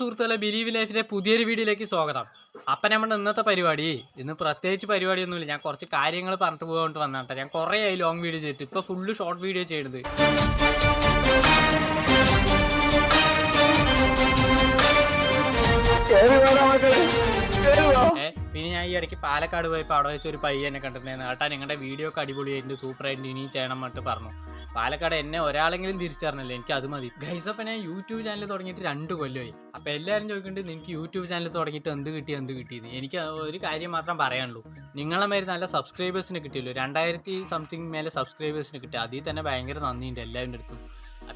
സുഹൃത്തുക്കളെ ബിലീവ് ലൈഫിന്റെ പുതിയൊരു വീഡിയോയിലേക്ക് സ്വാഗതം. അപ്പം നമ്മുടെ ഇന്നത്തെ പരിപാടി ഇന്ന് പ്രത്യേകിച്ച് പരിപാടിയൊന്നുമില്ല. ഞാൻ കുറച്ച് കാര്യങ്ങൾ പറഞ്ഞിട്ട് പോകാണ്ട് വന്നാട്ടെ ഞാൻ കുറേ ആയി ലോങ് വീഡിയോ ചെയ്തിട്ട്. ഇപ്പൊ ഫുള്ള് ഷോർട്ട് വീഡിയോ ചെയ്യണത്. പിന്നെ ഞാൻ ഈ ഇടയ്ക്ക് പാലക്കാട് പോയപ്പോൾ അവിടെ വെച്ച് ഒരു പയ്യനെ കണ്ടിട്ടുണ്ടായിരുന്നു. ഏട്ടാ നിങ്ങളുടെ വീഡിയോ ഒക്കെ അടിപൊളിയായിട്ട് സൂപ്പറായിട്ട് ഇനി ചെയ്യണം എന്നിട്ട് പറഞ്ഞു. പാലക്കാട് എന്നെ ഒരാളെങ്കിലും തിരിച്ചറിഞ്ഞല്ലേ? എനിക്ക് അത് മതി. ഗൈസ് അപ്പം ഞാൻ യൂട്യൂബ് ചാനൽ തുടങ്ങിയിട്ട് രണ്ട് കൊല്ലമായി. അപ്പൊ എല്ലാവരും ചോദിക്കുന്നുണ്ട് നിനക്ക് യൂട്യൂബ് ചാനൽ തുടങ്ങിയിട്ട് എന്ത് കിട്ടി എന്ത് കിട്ടിയെന്ന്? എനിക്ക് ഒരു കാര്യം മാത്രം പറയാനുള്ളൂ. നിങ്ങളെ മാതിരി നല്ല സബ്സ്ക്രൈബേഴ്സിന് കിട്ടിയല്ലോ. രണ്ടായിരത്തി സംതിങ് മേലെ സബ്സ്ക്രൈബേഴ്സിന് കിട്ടി. അതിൽ തന്നെ ഭയങ്കര നന്ദിയുണ്ട് എല്ലാവരുടെ അടുത്തും.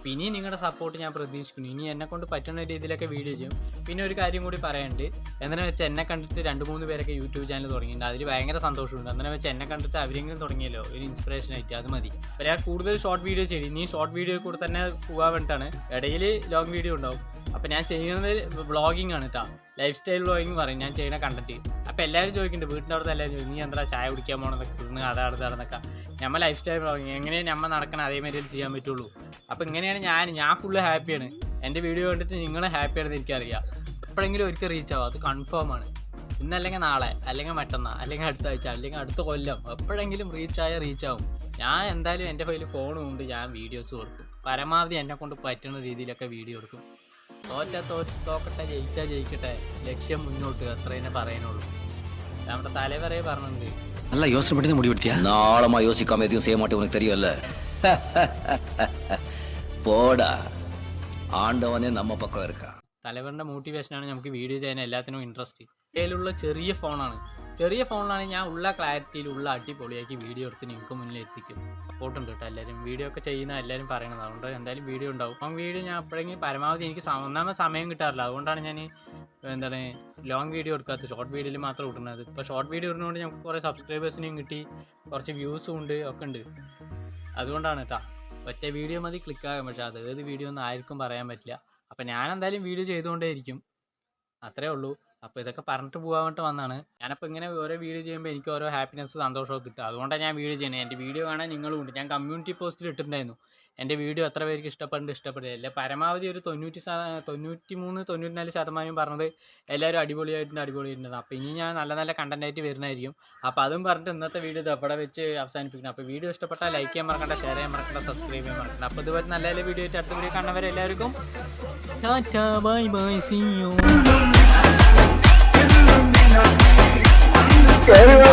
അപ്പം ഇനി നിങ്ങളുടെ സപ്പോർട്ട് ഞാൻ പ്രതീക്ഷിക്കുന്നു. ഇനി എന്നെ കൊണ്ട് പറ്റുന്ന രീതിയിലൊക്കെ വീഡിയോ ചെയ്യും. പിന്നെ ഒരു കാര്യം കൂടി പറയാനുണ്ട് എന്തിനാ വെച്ചാൽ എന്നെ കണ്ടിട്ട് രണ്ട് മൂന്ന് പേരൊക്കെ യൂട്യൂബ് ചാനൽ തുടങ്ങിയിട്ടുണ്ട്. അതിൽ ഭയങ്കര സന്തോഷമുണ്ട്. എന്തിനാ വെച്ചാൽ എന്നെ കണ്ടിട്ട് അവരെങ്കിലും തുടങ്ങിയല്ലോ? ഒരു ഇൻസ്പിറേഷൻ ആയിട്ട് അത് മതി. അപ്പം ഞാൻ കൂടുതൽ ഷോർട്ട് വീഡിയോ ചെയ്യും. ഇനി ഷോർട്ട് വീഡിയോ കൂടെ തന്നെ പോകാൻ വേണ്ടിയിട്ടാണ് ഇടയിൽ ലോങ് വീഡിയോ ഉണ്ടാവും. അപ്പം ഞാൻ ചെയ്യുന്നത് വ്ളോഗിങ് ആണ് കേട്ടോ ലൈഫ് സ്റ്റൈൽ വ്ളോഗിങ് പറയും. ഞാൻ ചെയ്യുന്ന കണ്ടന്റ് അപ്പോൾ എല്ലാവരും ചോദിക്കുന്നുണ്ട് വീട്ടിന്റെ അവിടുത്തെ എല്ലാവരും ചോദിക്കും നീ എന്താ ചായ കുടിക്കാൻ പോകണമെന്നൊക്കെ ഇന്ന് അതാണ് നടന്നൊക്കെ. നമ്മൾ ലൈഫ് സ്റ്റൈൽ തുടങ്ങി. എങ്ങനെയാണ് നമ്മൾ നടക്കണം അതേമാതിരി ചെയ്യാൻ പറ്റുള്ളൂ. അപ്പോൾ ഇങ്ങനെയാണ് ഞാൻ ഞാൻ ഫുള്ള് ഹാപ്പിയാണ് എന്റെ വീഡിയോ കണ്ടിട്ട് നിങ്ങൾ ഹാപ്പിയാണെന്ന് എനിക്കറിയാം. എപ്പോഴെങ്കിലും ഒരിക്കൽ റീച്ച് ആവും. അത് കൺഫേം ആണ്. ഇന്നല്ലെങ്കിൽ നാളെ അല്ലെങ്കിൽ മറ്റന്നാൾ അല്ലെങ്കിൽ അടുത്ത ആഴ്ച അല്ലെങ്കിൽ അടുത്ത കൊല്ലം എപ്പോഴെങ്കിലും റീച്ച് ആയാൽ റീച്ച് ആവും. ഞാൻ എന്തായാലും എന്റെ കയ്യിൽ ഫോണും ഉണ്ട് ഞാൻ വീഡിയോസ് കൊടുക്കും. പരമാവധി എന്നെ കൊണ്ട് പറ്റുന്ന രീതിയിലൊക്കെ വീഡിയോ എടുക്കും. തോറ്റ തോറ്റ തോക്കട്ടെ ജയിച്ചാൽ ജയിക്കട്ടെ ലക്ഷ്യം മുന്നോട്ട് അത്ര തന്നെ പറയാനുള്ളൂ. നമ്മുടെ തലവരെ പറഞ്ഞിട്ടുണ്ട് நல்லா யோசனை பண்ணி தான் முடிவெடுத்தியா நாளமா யோசிக்காம எதையும் செய்ய மாட்டேன் உனக்கு தெரியும்ல போடா ஆண்டவனே நம்ம பக்கம் இருக்கான் തലവറിൻ്റെ മോട്ടിവേഷനാണ് നമുക്ക് വീഡിയോ ചെയ്യാൻ എല്ലാത്തിനും ഇൻട്രസ്റ്റ് കയ്യിലുള്ള ചെറിയ ഫോണാണ് ചെറിയ ഫോണിലാണ് ഞാൻ ഉള്ള ക്ലാരിറ്റിയിൽ ഉള്ള അടിപൊളിയാക്കി വീഡിയോ എടുത്ത് നിങ്ങൾക്ക് മുന്നിൽ എത്തിക്കും സപ്പോർട്ട് ഉണ്ട് കേട്ടോ എല്ലാവരും വീഡിയോ ഒക്കെ ചെയ്യുന്ന എല്ലാവരും പറയണത് അതുകൊണ്ട് എന്തായാലും വീഡിയോ ഉണ്ടാവും അപ്പം വീഡിയോ ഞാൻ എപ്പോഴെങ്കിലും പരമാവധി എനിക്ക് സ- ഒന്നാമത് സമയം കിട്ടാറില്ല അതുകൊണ്ടാണ് ഞാൻ എന്താണ് ലോങ് വീഡിയോ എടുക്കാത്ത ഷോർട്ട് വീഡിയോയിൽ മാത്രം ഇടുന്നത്. ഇപ്പോൾ ഷോർട്ട് വീഡിയോ ഇടുന്നതുകൊണ്ട് നമുക്ക് കുറേ സബ്സ്ക്രൈബേഴ്സിനെയും കിട്ടി കുറച്ച് വ്യൂസും ഉണ്ട് ഒക്കെ ഉണ്ട്. അതുകൊണ്ടാണ് കേട്ടോ ഒറ്റ വീഡിയോ മതി ക്ലിക്കാകാം പക്ഷേ അത് ഏത് വീഡിയോ ഒന്നും ആർക്കും പറയാൻ പറ്റില്ല. അപ്പം ഞാൻ എന്തായാലും വീഡിയോ ചെയ്തുകൊണ്ടേയിരിക്കും അത്രേ ഉള്ളൂ. അപ്പോൾ ഇതൊക്കെ പറഞ്ഞിട്ട് പോകാൻ വേണ്ടി വന്നാണ് ഞാനപ്പോൾ ഇങ്ങനെ ഓരോ വീഡിയോ ചെയ്യുമ്പോൾ എനിക്ക് ഓരോ ഹാപ്പിനെസ് സന്തോഷമൊക്കെ കിട്ടുക. അതുകൊണ്ടാണ് ഞാൻ വീഡിയോ ചെയ്യുന്നത് എന്റെ വീഡിയോ കാണാൻ നിങ്ങളും ഉണ്ട്. ഞാൻ കമ്മ്യൂണിറ്റി പോസ്റ്റിൽ ഇട്ടിട്ടുണ്ടായിരുന്നു. എന്റെ വീഡിയോ എത്ര പേർക്ക് ഇഷ്ടപ്പെടുന്നുണ്ട് ഇഷ്ടപ്പെടില്ല പരമാവധി ഒരു തൊണ്ണൂറ്റി തൊണ്ണൂറ്റി മൂന്ന് തൊണ്ണൂറ്റിനാല് ശതമാനം പറഞ്ഞത് എല്ലാവരും അടിപൊളിയായിട്ടുണ്ട് അടിപൊളിയായിട്ടുണ്ട്. അപ്പോൾ ഇനി ഞാൻ നല്ല നല്ല കണ്ടന്റായിട്ട് വരുന്നതായിരിക്കും. അപ്പോൾ അതും പറഞ്ഞിട്ട് ഇന്നത്തെ വീഡിയോ ഇത് എവിടെ വെച്ച് അവസാനിപ്പിക്കണം അപ്പോൾ വീഡിയോ ഇഷ്ടപ്പെട്ടാൽ ലൈക്ക് ചെയ്യാൻ മറക്കണ്ട ഷെയർ ചെയ്യാൻ മറക്കണ്ട സബ്സ്ക്രൈബ് ചെയ്യാൻ മറക്കണ്ട. അപ്പോൾ ഇതുപോലെ നല്ല നല്ല വീഡിയോ ആയിട്ട് അടുത്ത വീഡിയോ കാണുന്നവരെ എല്ലാവർക്കും tata bye bye see you കേറി വരാ